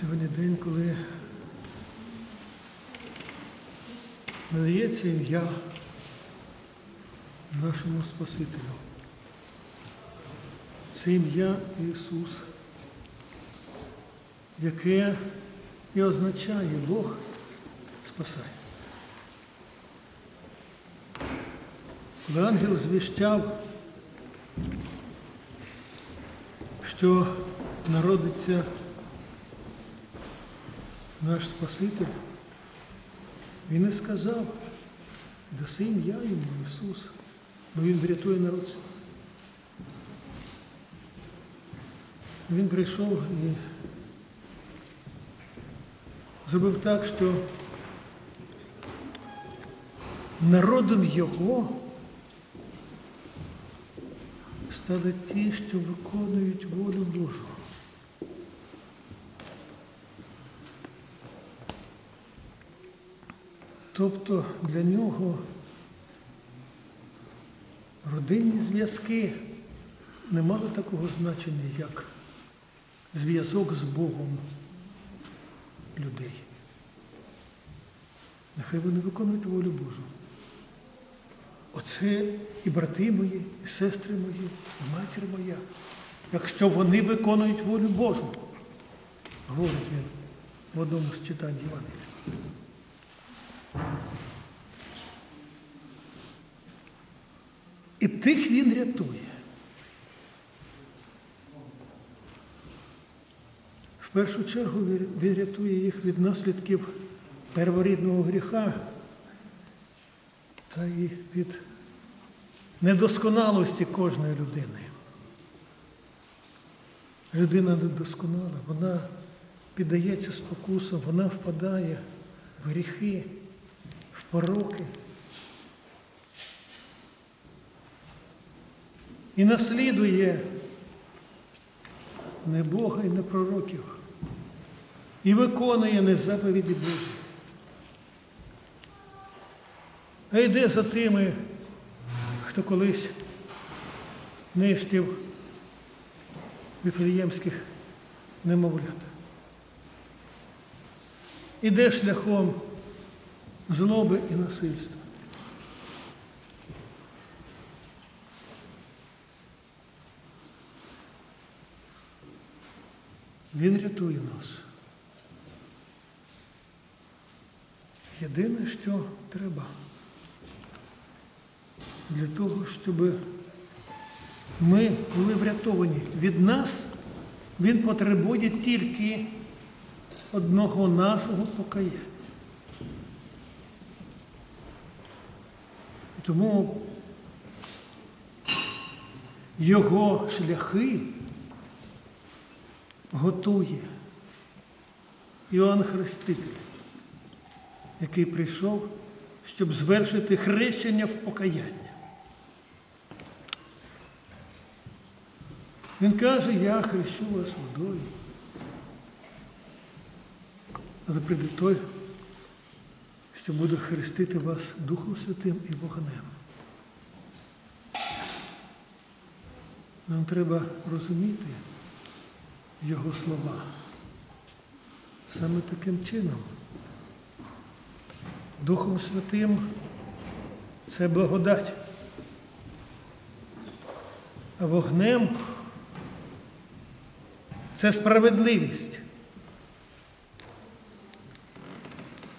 Сьогодні день, коли надається ім'я нашому Спасителю. Це ім'я Ісус, яке і означає Бог спасає. Коли ангел звіщав, що народиться наш Спаситель, він і сказав, даси ім'я йому Ісус, бо Він врятує народ. Він прийшов і зробив так, що народом його стали ті, що виконують волю Божу. Тобто для нього родинні зв'язки не мали такого значення, як зв'язок з Богом людей. Нехай вони виконують волю Божу. Оце і брати мої, і сестри мої, і матір моя, якщо вони виконують волю Божу, говорить він в одному з читань Євангелія. І тих він рятує. В першу чергу він- рятує їх від наслідків перворідного гріха та і від недосконалості кожної людини. Людина недосконала, вона піддається спокусам, вона впадає в гріхи, в пороки. І наслідує не Бога і не пророків, і виконує не заповіді Божі. А йде за тими, хто колись нищив вифлеємських немовлят. Іде шляхом злоби і насильства. Він рятує нас. Єдине, що треба для того, щоб ми були врятовані від нас, він потребує тільки одного нашого покаяння. Тому його шляхи готує Іоанн Хреститель, який прийшов, щоб звершити хрещення в покаяння. Він каже, я хрещу вас водою. Але прийде той, що буде хрестити вас Духом Святим і вогнем. Нам треба розуміти його слова. Саме таким чином. Духом Святим це благодать. А вогнем це справедливість.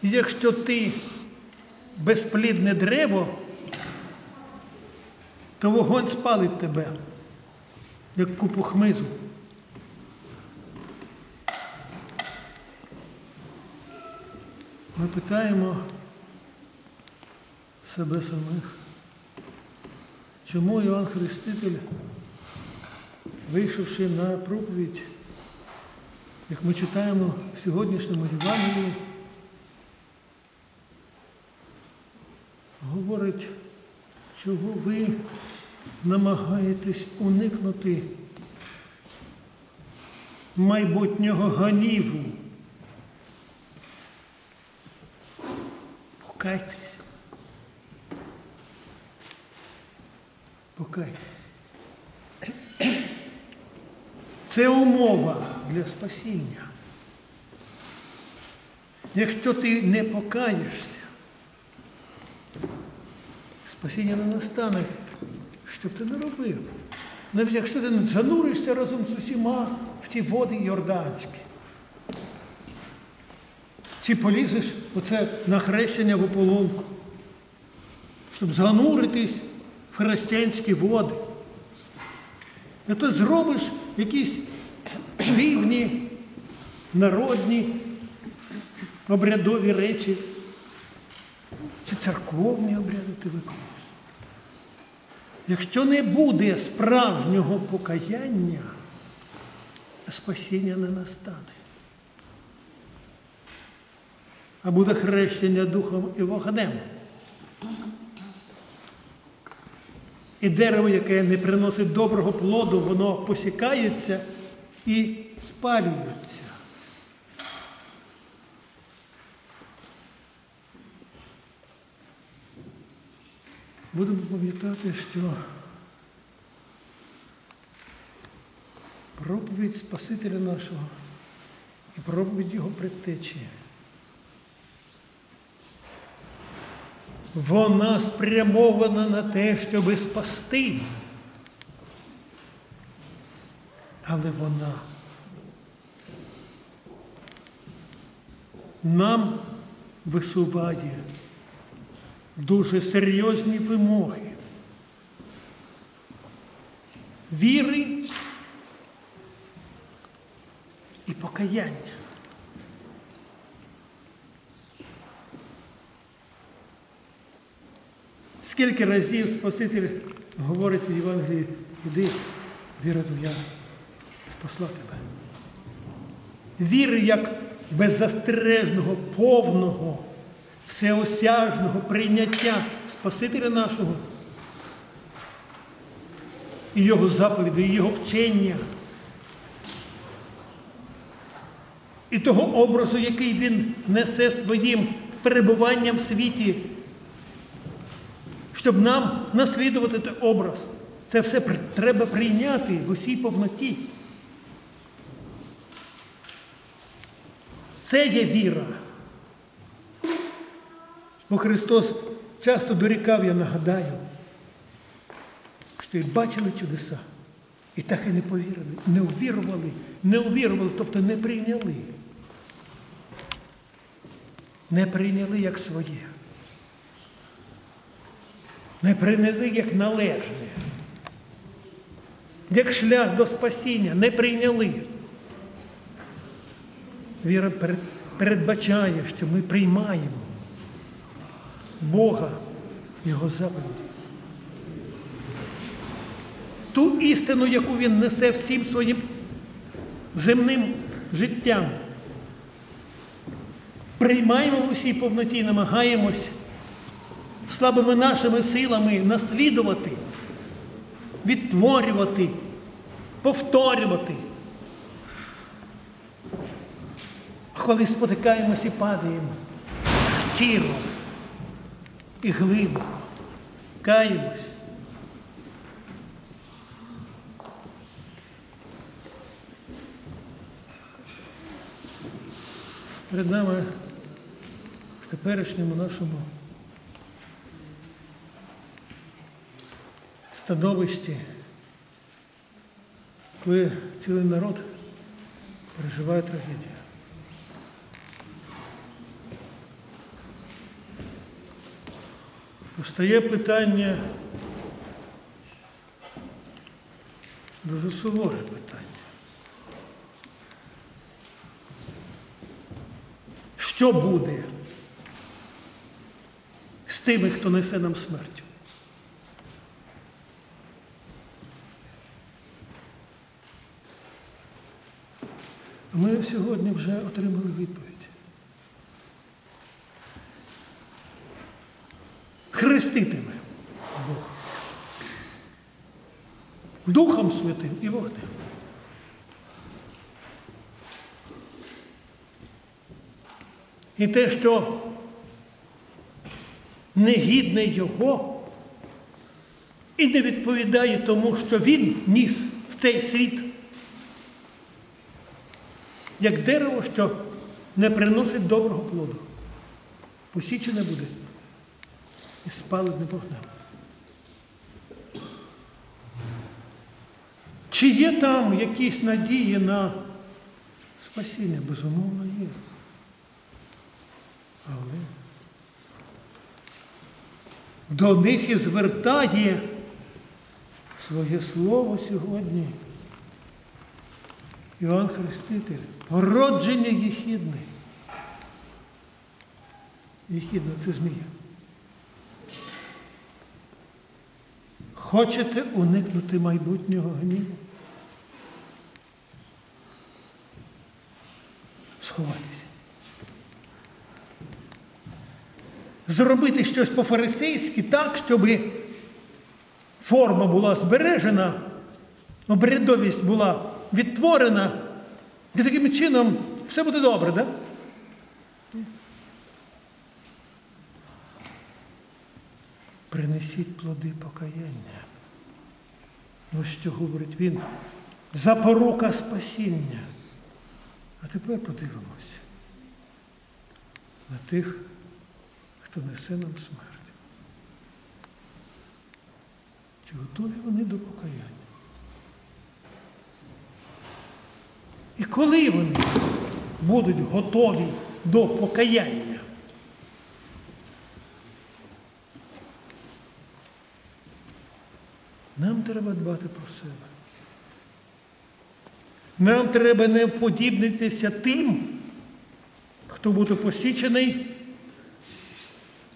І якщо ти безплідне дерево, то вогонь спалить тебе, як купу хмизу. Ми питаємо себе самих, чому Іоанн Хреститель, вийшовши на проповідь, як ми читаємо в сьогоднішньому Євангелії, говорить, чого ви намагаєтесь уникнути майбутнього ганіву. Покайтесь. Покайтесь. Це умова для спасіння. Якщо ти не покаєшся, спасіння не настане, що б ти не робив. Навіть якщо ти не зануришся разом з усіма в ті води Йорданські. Чи полізеш оце на хрещення в ополонку, щоб зануритись в хрещенські води. А то зробиш якісь дивні, народні, обрядові речі, чи церковні обряди ти виконуєш. Якщо не буде справжнього покаяння, спасіння не настане. А буде хрещення Духом і вогнем. І дерево, яке не приносить доброго плоду, воно посікається і спалюється. Будемо пам'ятати, що проповідь Спасителя нашого і проповідь Його предтечі. Вона спрямована на те, щоби спасти. Але вона нам висуває дуже серйозні вимоги. Віри і покаяння. Скільки разів Спаситель говорить в Євангелії, іди, віра твоя, спасла тебе. Віри як беззастережного, повного, всеосяжного прийняття Спасителя нашого і Його заповіді, і Його вчення. І того образу, який він несе своїм перебуванням в світі, щоб нам наслідувати той образ. Це все треба прийняти в усій повноті. Це є віра. Бо Христос часто дорікав, я нагадаю, що і бачили чудеса, і так і не повірили, не увірували, не увірували, тобто не прийняли. Не прийняли як своє. Не прийняли як належне. Як шлях до спасіння не прийняли. Віра передбачає, що ми приймаємо Бога, Його заповіді. Ту істину, яку Він несе всім своїм земним життям. Приймаємо в усій повноті намагаємось слабими нашими силами наслідувати, відтворювати, повторювати. А коли спотикаємось і падаємо щиро і глибоко, каємось. Перед нами в теперішньому нашому становищі, коли цілий народ переживає трагедію. Постає питання, дуже суворе питання. Що буде з тими, хто несе нам смерть? Ми сьогодні вже отримали відповідь. Хреститиме Бог. Духом Святим і вогнем. І те, що негідне Його і не відповідає тому, що Він ніс в цей світ, як дерево, що не приносить доброго плоду. Посічене буде і спалить не вогнем. Чи є там якісь надії на спасіння? Безумовно, є. Але до них і звертає своє слово сьогодні. Іван Хреститель, породження Єхідне. Єхідна це змія. Хочете уникнути майбутнього гніву? Сховайтеся. Зробити щось по-фарисейськи так, щоб форма була збережена, обрядовість була відтворена, і таким чином все буде добре, так? Принесіть плоди покаяння. Ну що говорить він? Запорука спасіння. А тепер подивимося на тих, хто несе нам смерть. Чи готові вони до покаяння? І коли вони будуть готові до покаяння? Нам треба дбати про себе. Нам треба не подібнитися тим, хто буде посічений